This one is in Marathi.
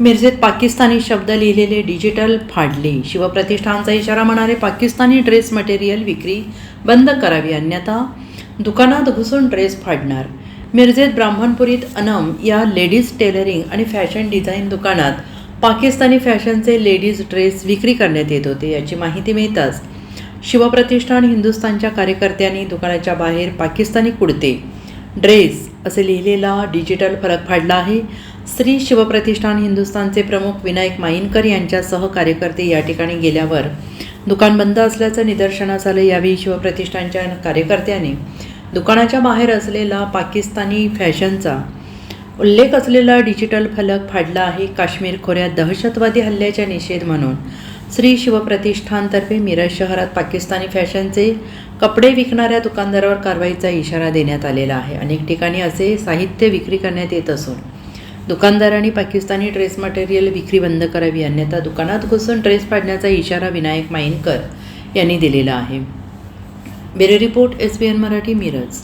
मिरजेत पाकिस्तानी शब्द लिहिलेले डिजिटल फाडले. शिवप्रतिष्ठानचा इशारा म्हणाले पाकिस्तानी ड्रेस मटेरियल विक्री बंद करावी अन्यथा दुकानात घुसून ड्रेस फाडणार. मिरजेत ब्राह्मणपुरीत अनम या लेडीज टेलरिंग आणि फॅशन डिझाईन दुकानात पाकिस्तानी फॅशनचे लेडीज ड्रेस विक्री करण्यात येत होते याची माहिती मिळताच शिवप्रतिष्ठान हिंदुस्थानच्या कार्यकर्त्यांनी दुकानाच्या बाहेर पाकिस्तानी कुडते. ड्रेस असे लिहिलेला डिजिटल फरक फाडला आहे. श्री शिवप्रतिष्ठान हिंदुस्थानचे प्रमुख विनायक माईनकर यांच्यासह कार्यकर्ते या ठिकाणी गेल्यावर दुकान बंद असल्याचं निदर्शनास आलं यावेळी शिवप्रतिष्ठानच्या कार्यकर्त्यांनी. दुकानाच्या बाहेर असलेला पाकिस्तानी फॅशनचा उल्लेख असलेला डिजिटल फलक फाडला आहे. काश्मीर खोऱ्यात दहशतवादी हल्ल्याच्या निषेध म्हणून श्री शिवप्रतिष्ठानतर्फे मिरज शहरात पाकिस्तानी फॅशनचे कपडे विकणाऱ्या दुकानदारावर कारवाईचा इशारा देण्यात आलेला आहे. अनेक ठिकाणी असे साहित्य विक्री करण्यात येत असून दुकानदारांनी पाकिस्तानी ड्रेस मटेरियल विक्री बंद करावी अन्यथा दुकानात घुसून ड्रेस पाडण्याचा इशारा विनायक माईनकर यांनी दिलेला आहे. Bureau report S B N Marathi Miraj.